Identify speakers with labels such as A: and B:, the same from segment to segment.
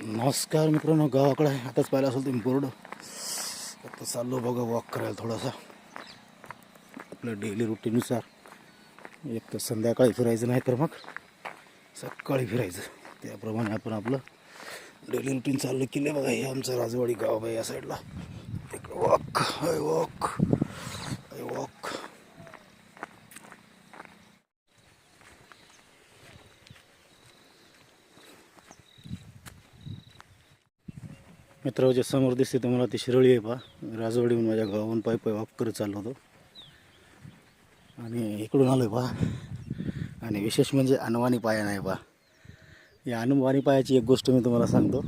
A: नमस्कार मित्रांनो गावाकडे आहे. आताच पाहिलं असेल तुम्ही बोर्ड. आता चाललो बघा वॉक करायला थोडासा. आपल्या डेली रुटीनुसार एक तर संध्याकाळी फिरायचं नाही तर मग सकाळी फिरायचं. त्याप्रमाणे आपण आपलं डेली रुटीन चाललं केलं बघा. हे आमचं राजवाडी गाव आहे या साईडला एक walk hi walk hi walk मित्र जे समोर दिसते तुम्हाला ती शिरळी आहे पा राजवाडीहून माझ्या गावाहून पाय पाय वाप करत चाललो होतो. आणि इकडून आलो आहे पा आणि विशेष म्हणजे अनवाणी पाया नाही पा या अनवाणी पायाची एक गोष्ट मी तुम्हाला सांगतो.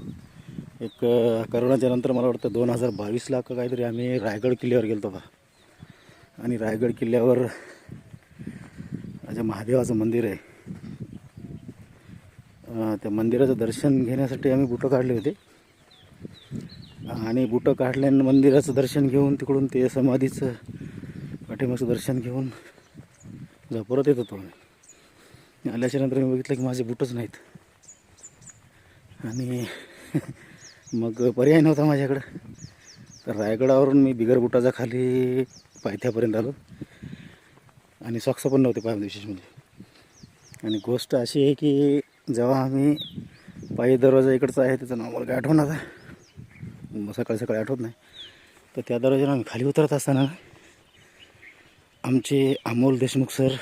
A: एक करोनाच्या नंतर मला वाटतं दोन हजार बावीसला का काहीतरी आम्ही रायगड किल्ल्यावर गेलो पा आणि रायगड किल्ल्यावर माझ्या महादेवाचं मंदिर आहे. त्या मंदिराचं दर्शन घेण्यासाठी आम्ही बुटं काढले होते. आणि बुटं काढल्यानं मंदिराचं दर्शन घेऊन तिकडून ते समाधीचं पाठीमागचं दर्शन घेऊन जा परत येत होतो आल्याच्यानंतर मी बघितलं की माझे बुटच नाहीत. आणि मग पर्याय नव्हता माझ्याकडं. तर रायगडावरून मी बिगर बुटाचा खाली पायथ्यापर्यंत आलो. आणि सॉक्स पण नव्हते पाय विशेष म्हणजे आणि गोष्ट अशी आहे की जेव्हा आम्ही पायी दरवाजा इकडचा आहे त्याचं नाव मला काय आठवण आता सकाळी सकाळी आठवत नाही. तर त्या दरवाजाला आम्ही खाली उतरत असताना आमचे अमोल देशमुख सर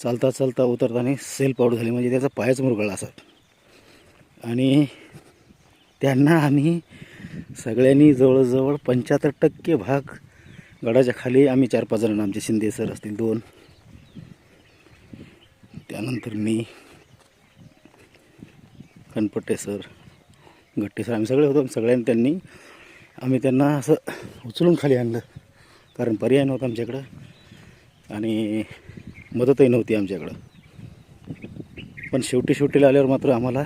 A: चालता चालता उतरताना सेल्फ आऊट झाले. म्हणजे त्याचा पायच मुरगळला असा. आणि त्यांना आम्ही सगळ्यांनी जवळजवळ पंच्याहत्तर टक्के भाग गडाच्या खाली आम्ही चार पाच जण आमचे शिंदे सर असतील दोन. त्यानंतर मी कनपट्टे सर गट्टे सर आम्ही सगळे होतो सगळ्यांनी त्यांनी आम्ही त्यांना असं उचलून खाली आणलं. कारण पर्याय नव्हता आमच्याकडं आणि मदतही नव्हती आमच्याकडं. पण शेवटी शेवटीला आल्यावर मात्र आम्हाला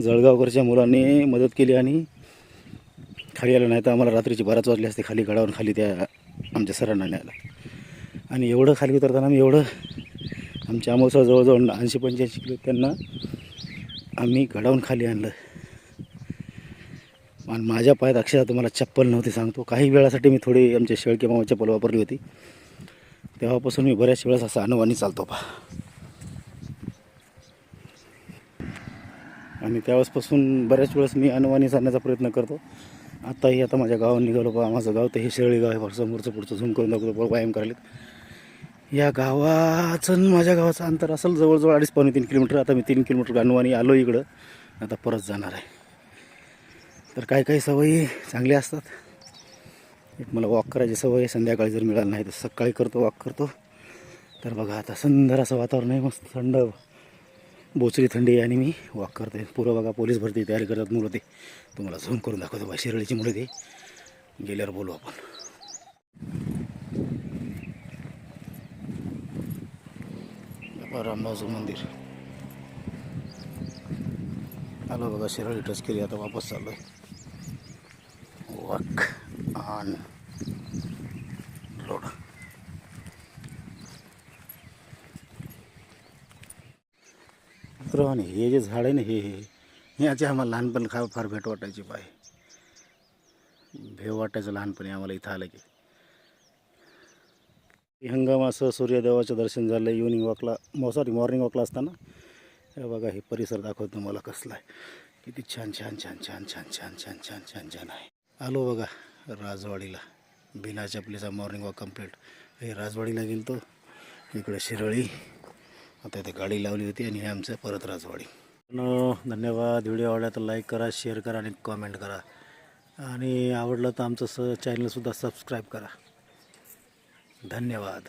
A: जळगावकरच्या मुलांनी मदत केली आणि खाली आलं नाही तर आम्हाला रात्रीची बाराच वाजली असते खाली गडावरून खाली त्या आमच्या सरांना न्यायला. आणि एवढं खाली उतरताना आम्ही एवढं आमच्या आमोसा जवळजवळ ऐंशी पंच्याऐंशी किलो त्यांना आम्ही गडावून खाली आणलं. आणि माझ्या पायात अक्षरशः तुम्हाला चप्पल नव्हती सांगतो. काही वेळासाठी मी थोडी आमच्या शेळके मामा चप्पल वापरली होती. तेव्हापासून मी बऱ्याच वेळेस असा अनवानी चालतो पा आणि त्यावेळेसपासून बऱ्याच वेळेस मी अनवानी चालण्याचा प्रयत्न करतो. आत्ताही आता माझ्या गावात निघालो पा माझं गाव तर हे शेळी गाव आहे. फार समोरचं पुढचं झूम करून दाखवतो. व्यायाम करायला या गावाचं माझ्या गावाचं अंतर असेल जवळजवळ अडीच पावणे तीन किलोमीटर. आता मी तीन किलोमीटर अनवानी आलो इकडं. आता परत जाणार आहे. तर काही काही सवयी चांगल्या असतात? एक मला वॉक करायची सवय संध्याकाळी जर मिळालं नाही तर सकाळी करतो वॉक करतो. तर बघा आता सुंदर असं वातावरण आहे. मस्त थंड बोचरी थंडी आणि मी वॉक करते पुरं बघा पोलीस भरती तयारी करतात मुलं ते. तुम्हाला झूम करून दाखवतो बा शिरळीची मुलं ते. गेल्यावर बोलू आपण. रामदासचं मंदिर. आलो बघा शिरळी टच केली आता वापस चाललो आहे वॉक on load. मित्र आणि हे जे झाड आहे ना हे हे याचे आम्हाला लहानपण खा फार भेट वाटायची पाय भेव वाटायचं लहानपणी आम्हाला इथं आलं की हंगाम असं सूर्यदेवाचं दर्शन झालं इव्हनिंग वॉकला सॉरी मॉर्निंग वॉकला असताना हे बघा हे परिसर दाखवतो मला कसला आहे किती छान छान छान छान छान छान छान छान छान छान आहे आलो बघा राजवाडीला. बिना चपलीचा मॉर्निंग वॉक कंप्लीट हे राजवाडीला गेलो तो इकडे शिरळी. आता इथे गाडी लावली होती आणि हे आमचं परत राजवाडी. धन्यवाद. व्हिडिओ आवडला तर लाईक करा शेअर करा आणि कॉमेंट करा. आणि आवडलं तर आमचं स चॅनलसुद्धा सबस्क्राईब करा. धन्यवाद.